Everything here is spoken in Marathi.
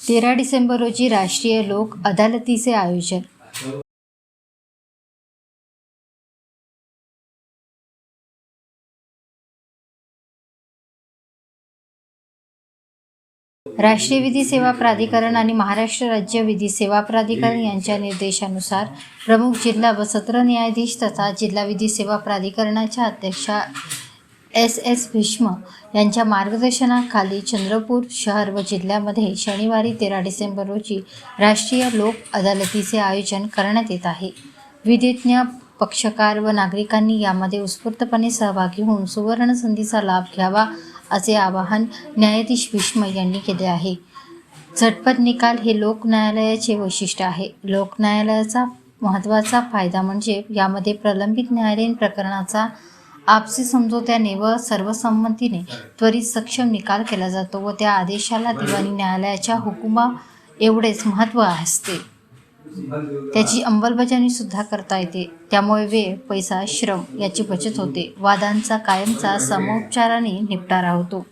तेरा डिसेंबर रोजी राष्ट्रीय लोक अदालतीचे आयोजन. राष्ट्रीय विधी सेवा प्राधिकरण आणि महाराष्ट्र राज्य विधी सेवा प्राधिकरण यांच्या निर्देशानुसार प्रमुख जिल्हा व सत्र न्यायाधीश तथा जिल्हा विधी सेवा प्राधिकरणाच्या अध्यक्षा एस एस भीष्म यांच्या मार्गदर्शनाखाली चंद्रपूर शहर व जिल्ह्यामध्ये शनिवारी तेरा डिसेंबर रोजी राष्ट्रीय लोक अदालतीचे आयोजन करण्यात येत आहे. विधिज्ञ पक्षकार व नागरिकांनी यामध्ये उत्स्फूर्तपणे सहभागी होऊन सुवर्ण संधीचा लाभ घ्यावा असे आवाहन न्यायाधीश भीष्म यांनी केले आहे. झटपट निकाल हे लोक न्यायालयाचे वैशिष्ट्य आहे. लोक न्यायालयाचा महत्त्वाचा फायदा म्हणजे यामध्ये प्रलंबित न्यायालयीन प्रकरणाचा आपसी समझोत्याने व सर्वसंमतीने त्वरित सक्षम निकाल केला जातो व त्या आदेशाला दिवाणी न्यायालयाच्या हुकुमा एवढेच महत्त्व असते. त्याची अंमलबजावणी सुद्धा करता येते. त्यामुळे वेळ पैसा श्रम याची बचत होते. वादांचा कायमचा समोपचाराने निपटारा होतो.